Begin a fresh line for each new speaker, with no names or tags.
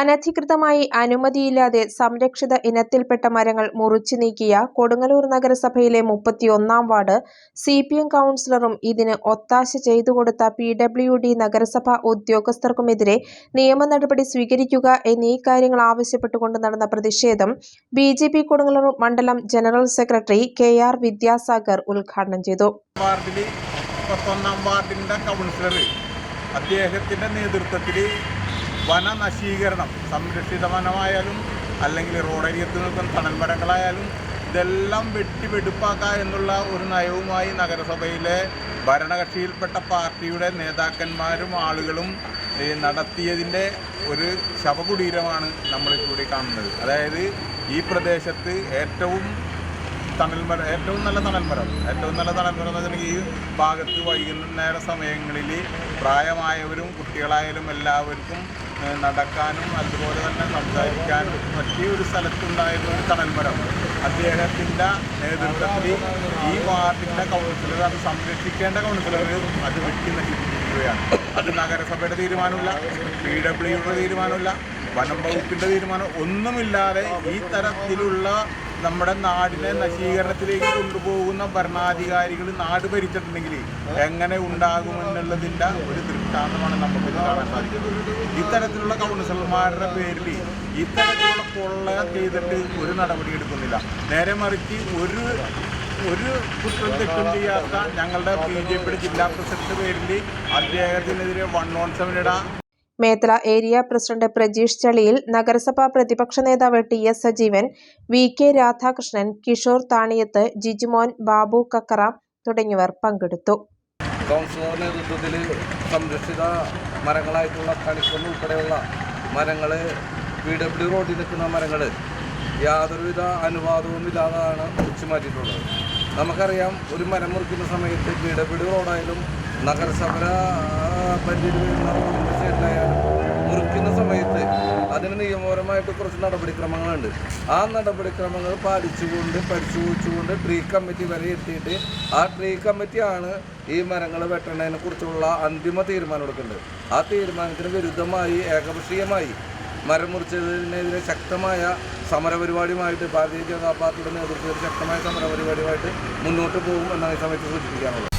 അനധികൃതമായി അനുമതിയില്ലാതെ സംരക്ഷിത ഇനത്തിൽപ്പെട്ട മരങ്ങൾ മുറിച്ചു നീക്കിയ കൊടുങ്ങല്ലൂർ നഗരസഭയിലെ മുപ്പത്തിയൊന്നാം വാർഡ് സി പി എം കൗൺസിലറും ഇതിന് ഒത്താശ ചെയ്തുകൊടുത്ത പി ഡബ്ല്യു ഡി നഗരസഭാ ഉദ്യോഗസ്ഥർക്കുമെതിരെ നിയമ നടപടി സ്വീകരിക്കുക എന്നീ കാര്യങ്ങൾ ആവശ്യപ്പെട്ടുകൊണ്ട് നടന്ന പ്രതിഷേധം ബി ജെ പി കൊടുങ്ങല്ലൂർ മണ്ഡലം general secretary K R Vidyasagar ഉദ്ഘാടനം ചെയ്തു.
വാർഡിന്റെ കൗൺസിലർ നേതൃത്വത്തിൽ വനനശീകരണം സംരക്ഷിത വനമായാലും അല്ലെങ്കിൽ റോഡരിയത്ത് നിൽക്കുന്ന തണൽമരങ്ങളായാലും ഇതെല്ലാം വെട്ടി വെടുപ്പാക്കുക എന്നുള്ള ഒരു നയവുമായി നഗരസഭയിലെ ഭരണകക്ഷിയിൽപ്പെട്ട പാർട്ടിയുടെ നേതാക്കന്മാരും ആളുകളും നടത്തിയതിന്റെ ഒരു ശവകുടീരമാണ് നമ്മളിപ്പോൾ കാണുന്നത്. അതായത് ഈ പ്രദേശത്ത് ഏറ്റവും തണൽമരം ഏറ്റവും നല്ല തണൽമരം. ഏറ്റവും നല്ല തണൽമരം എന്ന് വെച്ചിട്ടുണ്ടെങ്കിൽ ഈ ഭാഗത്ത് വൈകുന്നേര സമയങ്ങളിൽ പ്രായമായവരും കുട്ടികളായാലും എല്ലാവർക്കും നടക്കാനും അതുപോലെ തന്നെ സംസാരിക്കാനും പറ്റിയ ഒരു സ്ഥലത്തുണ്ടായിരുന്ന ഒരു തണൽമരം. അദ്ദേഹത്തിന്റെ നേതൃത്വത്തിൽ ഈ വാർഡിന്റെ കൗൺസിലർ അത് സംരക്ഷിക്കേണ്ട കൗൺസിലർ അത് വെട്ടി നശിപ്പിച്ചിരിക്കുകയാണ് അത് നഗരസഭയുടെ തീരുമാനമില്ല പി ഡബ്ല്യുയുടെ തീരുമാനമില്ല വനം വകുപ്പിന്റെ തീരുമാനം ഒന്നുമില്ലാതെ ഈ തരത്തിലുള്ള നമ്മുടെ നാടിനെ നശീകരണത്തിലേക്ക് കൊണ്ടുപോകുന്ന ഭരണാധികാരികൾ നാട് ഭരിച്ചിട്ടുണ്ടെങ്കിൽ എങ്ങനെ ഉണ്ടാകുമെന്നുള്ളതിന്റെ ഒരു ദൃഷ്ടാന്തമാണ് നമുക്ക് കാണാൻ സാധിക്കുന്നത്. ഇത്തരത്തിലുള്ള കൗൺസിലർമാരുടെ പേരിൽ ഇത്തരത്തിലുള്ള കൊള്ള ചെയ്തിട്ട് ഒരു നടപടി എടുക്കുന്നില്ല. നേരെ മറിച്ച് ഒരു ഒരു കുറ്റം തെറ്റും ചെയ്യാത്ത ഞങ്ങളുടെ ബി ജെ പിയുടെ ജില്ലാ പ്രസിഡന്റ് പേരിൽ അദ്ദേഹത്തിനെതിരെ വൺ ഓൺ സെവൻ ഇടാം
മേത്തല ഏരിയ പ്രസിഡന്റ് പ്രജീഷ് ചളിയിൽ നഗരസഭാ പ്രതിപക്ഷ നേതാവ് T S Sajeevan V K Radhakrishnan Kishore Thaniyath Jijumon Babu Kakkara തുടങ്ങിയവർ പങ്കെടുത്തു.
സംരക്ഷിത മരങ്ങളായിട്ടുള്ള കണിക്കൊന്ന് ഉൾപ്പെടെയുള്ള മരങ്ങൾ പി ഡബ്ല്യു റോഡിൽ നിൽക്കുന്ന മരങ്ങൾ യാതൊരുവിധ അനുവാദവും ഇല്ലാതാണ് മുറിച്ചു മാറ്റിയിട്ടുള്ളത്. നമുക്കറിയാം ഒരു മരം മുറിക്കുന്ന സമയത്ത് പി ഡബ്ല്യു റോഡായാലും നഗരസഭ പരിധിയിൽ വരുന്ന നിയമപരമായിട്ട് കുറച്ച് നടപടിക്രമങ്ങളുണ്ട്. ആ നടപടിക്രമങ്ങൾ പാലിച്ചുകൊണ്ട് പരിശോധിച്ചുകൊണ്ട് ട്രീ കമ്മിറ്റി വരെ എത്തിയിട്ട് ആ ട്രീ കമ്മിറ്റിയാണ് ഈ മരങ്ങൾ വെട്ടണതിനെ കുറിച്ചുള്ള അന്തിമ തീരുമാനം എടുക്കേണ്ടത്. ആ തീരുമാനത്തിന് വിരുദ്ധമായി ഏകപക്ഷീയമായി മരം മുറിച്ചതിനെതിരെ ശക്തമായ സമരപരിപാടിയുമായിട്ട് ഭാരതീയ ജനതാ പാർട്ടിയുടെ നേതൃത്വത്തിൽ ശക്തമായ സമരപരിപാടിയുമായിട്ട് മുന്നോട്ട് പോകും എന്നാണ് ഈ സമയത്ത് സൂചിപ്പിക്കാനുള്ളത്.